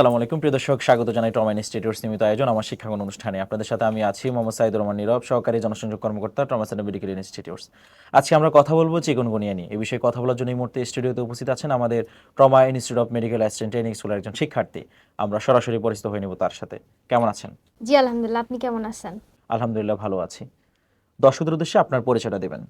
আসসালামু আলাইকুম। প্রিয় দর্শক স্বাগত জানাই ট্রমা ইনস্টিটিউট নিয়মিত আয়োজন আমার শিক্ষাগণ অনুষ্ঠানে। আপনাদের সাথে আমি আছি মোহাম্মদ সাইদুর রহমান নীরব সহকারী জনসংযোগ কর্মকর্তা ট্রমা সেন্টার মেডিকেল ইনস্টিটিউটস আজকে আমরা কথা বলব চিকনগুনিয়া নিয়ে। এই বিষয়ে কথা বলার জন্য এই মুহূর্তে স্টুডিওতে উপস্থিত আছেন আমাদের trauma institute of medical assistant training স্কুলের একজন শিক্ষার্থী। আমরা সরাসরি পরিচিত হয়ে নেব তার সাথে। কেমন আছেন? জি আলহামদুলিল্লাহ। আপনি কেমন আছেন? আলহামদুলিল্লাহ ভালো আছি। দর্শকদের উদ্দেশ্যে আপনার পরিচয়টা দেবেন।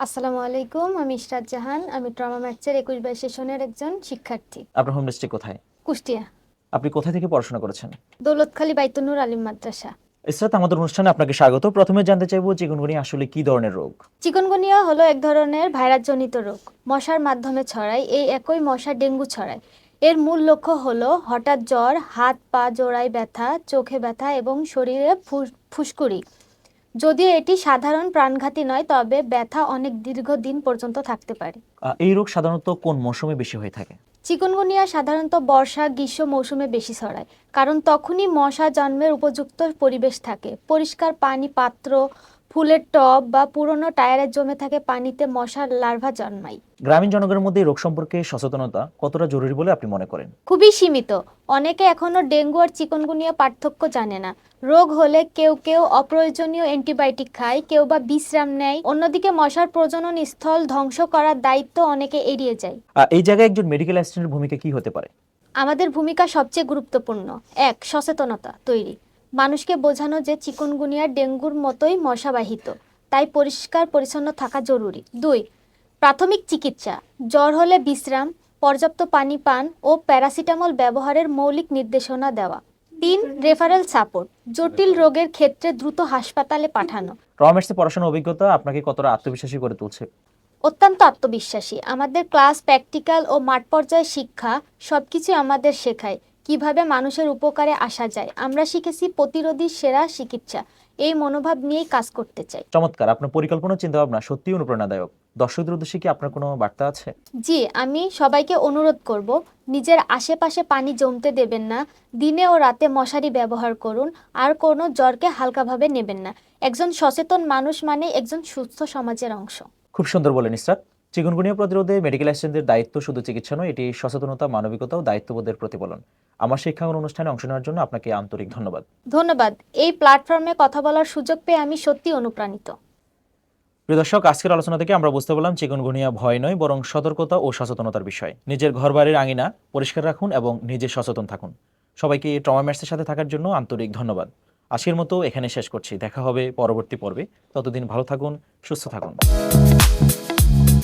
আসসালামু আলাইকুম। আমি ইশরাত জাহান। আমি ট্রমা ম্যাথসের একুশ বাইশ সেশনের একজন শিক্ষার্থী। আপনার হোম ডিস্ট্রিক্ট কোথায়? কুষ্টিয়া। আপনি কোথা থেকে পড়াশোনা করেছেন? দৌলতখালী বাইতুনুর আলিম মাদ্রাসা। ইসরাত আমাদের অনুষ্ঠানে আপনাকে স্বাগত। প্রথমে জানতে চাইব চিকনগুনিয়া আসলে কি ধরনের রোগ? চিকনগুনিয়া হলো এক ধরনের ভাইরাসজনিত রোগ। মশার মাধ্যমে ছড়ায় এই একই মশা ডেঙ্গু ছড়ায়। এর মূল লক্ষ্য হলো হঠাৎ জ্বর হাত পা জোড়ায় ব্যথা চোখে ব্যথা এবং শরীরে ফুস- ফুসকুড়ি। যদিও এটি সাধারণ প্রাণঘাতী নয় তবে ব্যথা অনেক দীর্ঘদিন পর্যন্ত থাকতে পারে। এই রোগ সাধারণত কোন মৌসুমে বেশি হয়ে থাকে? চিকনগুনিয়া সাধারণত বর্ষা, গ্রীষ্ম মৌসুমে বেশি ছড়ায়, কারণ তখনই মশা জন্মের উপযুক্ত পরিবেশ থাকে। পরিষ্কার পানি, পাত্র ফুলের টব বা পুরনো টায়ারে জমে থাকে পানিতে মশার লার্ভা জন্মায়। গ্রামীণ জনগণের মধ্যে রোগ সম্পর্কে সচেতনতা কতটা জরুরি বলে আপনি মনে করেন? খুবই সীমিত। অনেকে এখনও ডেঙ্গু আর চিকনগুনিয়া পার্থক্য জানে না। রোগ হলে কেউ কেউ অপ্রয়োজনীয় অ্যান্টিবায়োটিক খায় কেউ বা বিশ্রাম নেয়। অন্যদিকে মশার প্রজনন স্থল ধ্বংস করার দায়িত্ব অনেকে এড়িয়ে যায়। আহ, এই জায়গায় একজন মেডিকেল অ্যাসিস্ট্যান্টের ভূমিকা কি হতে পারে? আমাদের ভূমিকা সবচেয়ে গুরুত্বপূর্ণ। এক সচেতনতা তৈরি। মানুষকে বোঝানো যে চিকনগুনিয়া ডেঙ্গুর মতোই মশাবাহিত তাই পরিষ্কার পরিচ্ছন্ন থাকা জরুরি। দুই প্রাথমিক চিকিৎসা। জ্বর হলে বিশ্রাম পর্যাপ্ত পানি পান ও প্যারাসিটামল ব্যবহারের মৌলিক নির্দেশনা দেওয়া। তিন রেফারেল সাপোর্ট। জটিল রোগের ক্ষেত্রে দ্রুত হাসপাতালে পাঠানো। ট্রমামেটসে পড়াশোনার অভিজ্ঞতা আপনাকে কতটা আত্মবিশ্বাসী করে তুলছে? অত্যন্ত আত্মবিশ্বাসী। আমাদের ক্লাস প্র্যাকটিক্যাল ও মাঠ পর্যায়ে শিক্ষা সবকিছু আমাদের শেখায়। কীভাবে মানুষের উপকারে আসা যায়। আমরা শিখেছি প্রতিরোধী সেরা চিকিৎসা। এই মনোভাব নিয়েই কাজ করতে চাই। চমৎকার আপনার পরিকল্পনা চিন্তা ভাবনা সত্যি অনুপ্রেরণাদায়ক। দর্শকদের উদ্দেশ্যে কি আপনার কোনো বার্তা আছে? জি আমি সবাইকে অনুরোধ করব নিজের আশেপাশে পানি জমতে দেবেন না দিনে ও রাতে মশারি ব্যবহার করুন আর কোনো জ্বরকে হালকাভাবে নেবেন না। একজন সচেতন মানুষ মানে একজন সুস্থ সমাজের অংশ। খুব সুন্দর বলেন ইসরাত। চিকনগুনিয়া প্রতিরোধে মেডিকেল অ্যাসিস্ট্যান্টের দায়িত্ব শুধু চিকিৎসা নয় এটি সচেতনতা মানবিকতা ও দায়িত্ববোধের প্রতিফলন। আমার শিক্ষাঙ্গন অনুষ্ঠানে অংশ নেওয়ার জন্য আপনাকে আন্তরিক ধন্যবাদ। ধন্যবাদ। এই প্ল্যাটফর্মে কথা বলার সুযোগ পেয়ে আমি সত্যি অনুপ্রাণিত। প্রিয় দর্শক আজকের আলোচনা থেকে আমরা বুঝতে পারলাম চিকুনগুনিয়া ভয় নয় বরং সতর্কতা ও সচেতনতার বিষয়। নিজের ঘর বাড়ির আঙিনা পরিষ্কার রাখুন এবং নিজে সচেতন থাকুন। সবাইকে ট্রমা ম্যাটসের সাথে থাকার জন্য আন্তরিক ধন্যবাদ। আজকের মতো এখানে শেষ করছি। দেখা হবে পরবর্তী পর্বে। ততদিন ভালো থাকুন সুস্থ থাকুন।